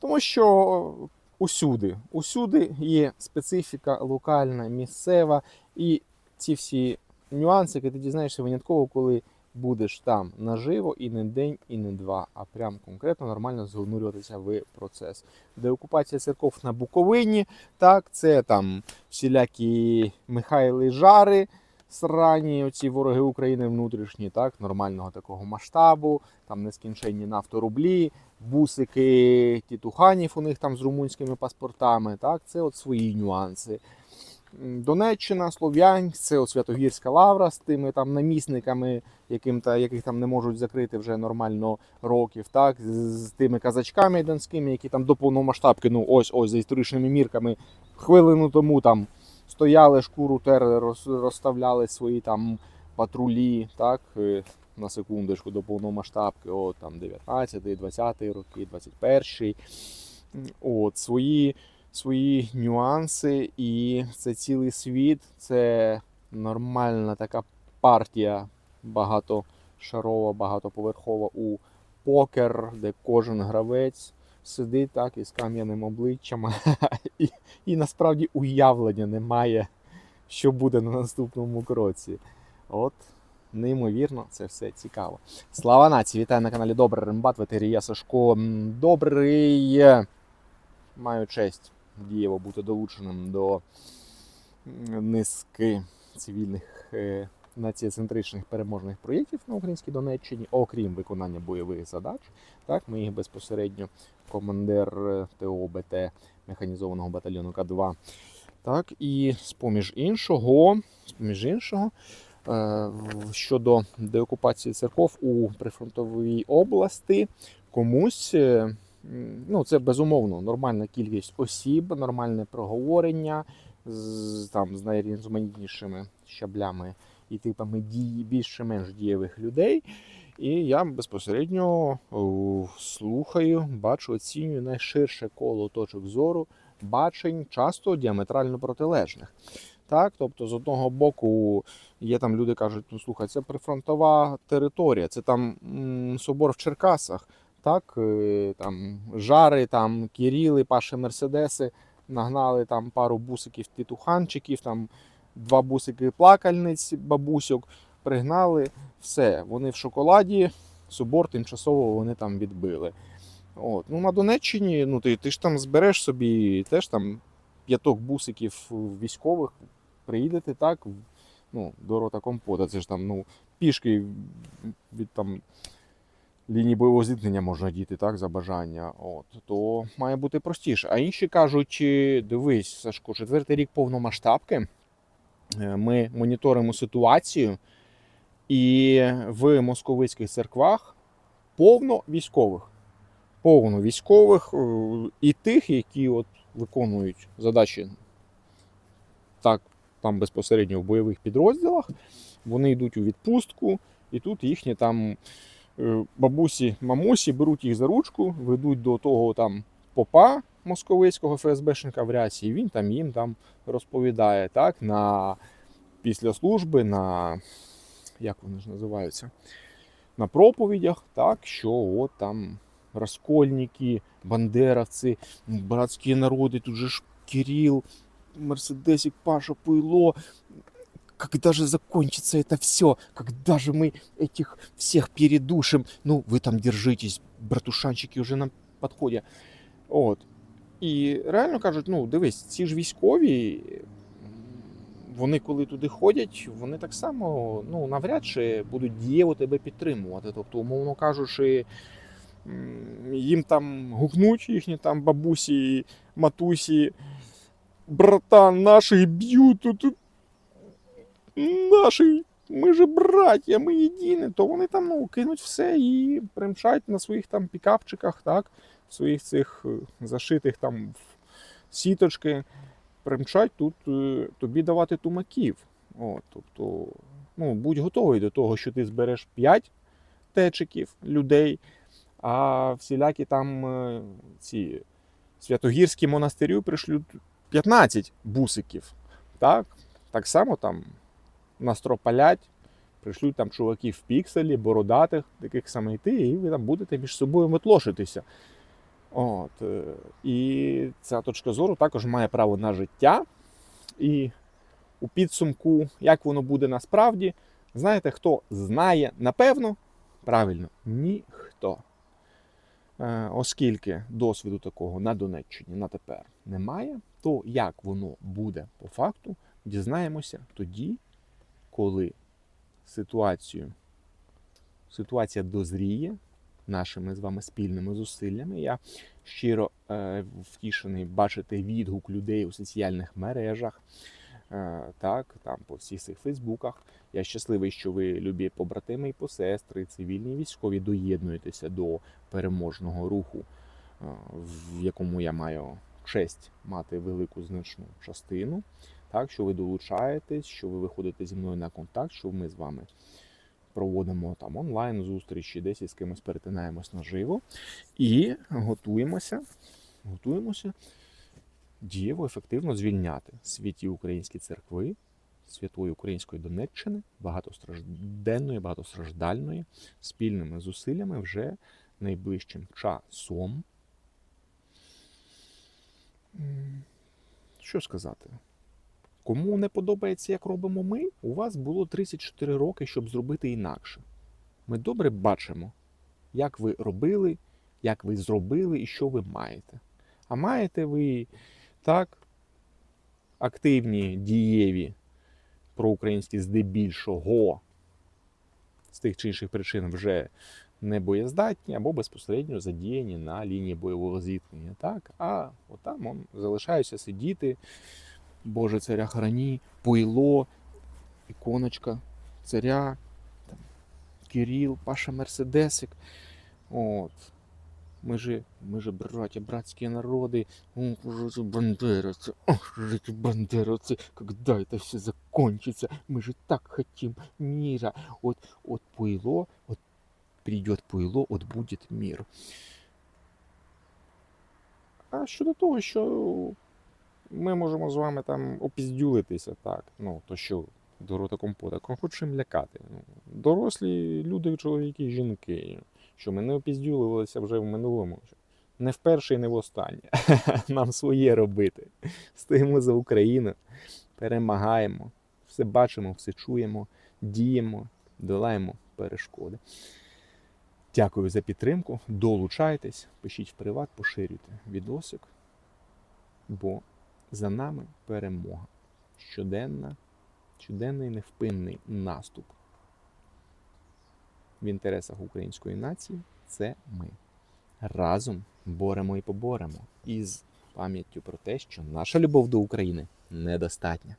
Тому що усюди, усюди є специфіка локальна, місцева, і ці всі нюанси, які ти дізнаєшся винятково, коли будеш там наживо і не день, і не два, а прям конкретно нормально занурюватися в процес. Деокупація церков на Буковині, так, це там всілякі Михайли Жари, срані, оці вороги України внутрішні, так, нормального такого масштабу, там нескінченні нафторублі, бусики тітуханів у них там з румунськими паспортами. Так, це от свої нюанси. Донеччина, Слов'янськ, це Святогірська лавра з тими там намісниками, яким та, яких там не можуть закрити вже нормально років, так, з тими казачками донськими, які там до повномасштабки, ну ось ось за історичними мірками, хвилину тому там стояли, шкуру терли, розставляли свої там патрулі, так, на секундочку до повномасштабки, от там 19, 20 роки, 21. М, От, свої, свої нюанси, і це цілий світ, це нормальна така партія багатошарова, багатоповерхова у покер, де кожен гравець сидить так із кам'яним обличчям, і, і насправді уявлення немає, що буде на наступному кроці. От неймовірно, це все цікаво. Слава нації! Вітаю на каналі Добрий Рембат, ветерія Сашко. Добрий. Маю честь дієво бути долученим до низки цивільних е, націоцентричних переможних проєктів на українській Донеччині, окрім виконання бойових задач. Так, ми їх безпосередньо командир е, ТОБТ механізованого батальйону К2. Так, і з-поміж іншого, з-поміж іншого, е, щодо деокупації церков у прифронтовій області, комусь, е, ну це безумовно нормальна кількість осіб, нормальне проговорення з, там, з найрізноманітнішими щаблями і типами дій більше-менш дієвих людей. І я безпосередньо слухаю, бачу, оцінюю найширше коло точок зору бачень, часто діаметрально протилежних. Так, тобто, з одного боку, є там люди кажуть, ну слухай, це прифронтова територія, це там собор в Черкасах, так, е, там жари, там Кіріли, Паші Мерседеси, нагнали там пару бусиків титуханчиків, там два бусики плакальниць, бабусьок, пригнали, все, вони в шоколаді, собор тимчасово вони там відбили. От. Ну, на Донеччині, ну ти, ти ж там збереш собі теж там п'яток бусиків військових, приїдете так, ну, до рота компота. Це ж там, ну, пішки від там лінії бойового зіткнення можна діти, так, за бажання. От, то має бути простіше. А інші кажуть, дивись, Сашко, четвертий рік повномасштабки. е, Ми моніторимо ситуацію, і в московицьких церквах повно військових повно військових е, і тих, які от виконують задачі так, там безпосередньо в бойових підрозділах. Вони йдуть у відпустку, і тут їхні там е, бабусі, мамусі беруть їх за ручку, ведуть до того там попа московицького ФСБшника в рясі, і він там їм там розповідає так, на після служби, на як вони ж називаються? На проповідях, так, що от там раскольники, бандеровцы, братские народы, тут же ж Кирилл, Мерседесик, Паша, Пуйло. Когда же закончится это все? Когда же мы этих всех передушим? Ну, вы там держитесь, братушанчики уже на подході. От. І реально кажуть, ну, дивись, ці ж військові, вони коли туди ходять, вони так само ну, навряд чи будуть дієво тебе підтримувати. Тобто, умовно кажучи, їм там гукнуть їхні там бабусі, матусі, братан, наших б'ють тут. Наші, ми же браття, ми єдині, то вони там ну, кинуть все і примчать на своїх там пікапчиках, так, своїх цих е, зашитих там в сіточки, примчать тут е, тобі давати тумаків. От, тобто, ну, будь готовий до того, що ти збереш 5 течиків людей, а всілякі там е, ці святогірські монастирі пришлють 15 бусиків. Так, так само там настропалять, пришлють там чуваків в пікселі, бородатих, таких саме і ти, і ви там будете між собою метлошитися. От, е, і ця точка зору також має право на життя. І у підсумку, як воно буде насправді, знаєте, хто знає, напевно, правильно, ніхто. Е, Оскільки досвіду такого на Донеччині на тепер немає, то як воно буде по факту, дізнаємося тоді, коли ситуацію, ситуація дозріє нашими з вами спільними зусиллями. Я щиро е, втішений бачити відгук людей у соціальних мережах. Е, так, там по всіх цих фейсбуках. Я щасливий, що ви, любі побратими і посестри, цивільні військові, доєднуєтеся до переможного руху, е, в якому я маю честь мати велику значну частину. Так, що ви долучаєтесь, що ви виходите зі мною на контакт, що ми з вами проводимо там онлайн зустрічі, десь із кимось перетинаємось наживо і готуємося, готуємося дієво, ефективно звільняти святі українські церкви, святої української Донеччини, багатостражденної, багатостраждальної, спільними зусиллями вже найближчим часом. Що сказати? Кому не подобається, як робимо ми, у вас було 34 роки, щоб зробити інакше. Ми добре бачимо, як ви робили, як ви зробили і що ви маєте. А маєте ви так, активні, дієві проукраїнські здебільшого з тих чи інших причин вже не боєздатні або безпосередньо задіяні на лінії бойового зіткнення. Так? А отам он, залишаються сидіти, Боже царя храні, пойло, іконочка царя, там, Кирил, Паша Мерседесик. От. Мы же, мы же братья, братские народы. Ох, уж эти бандеровцы, ох, уж эти бандеровцы, когда это все закончится? Мы же так хотим мира. Вот, вот пойло, вот придет пойло, от будет мир. А щодо того, що ми можемо з вами там опіздюлитися, так, ну, то що до рота компота, хочемо лякати. Ну, дорослі люди, чоловіки, жінки що ми не опіздюлювалися вже в минулому. Не вперше і не востаннє. Нам своє робити. Стоїмо за Україну, перемагаємо, все бачимо, все чуємо, діємо, долаємо перешкоди. Дякую за підтримку. Долучайтесь, пишіть в приват, поширюйте відосик, бо за нами перемога. Щоденна, щоденний невпинний наступ в інтересах української нації це ми. Разом боремо і поборемо із пам'яттю про те, що наша любов до України недостатня.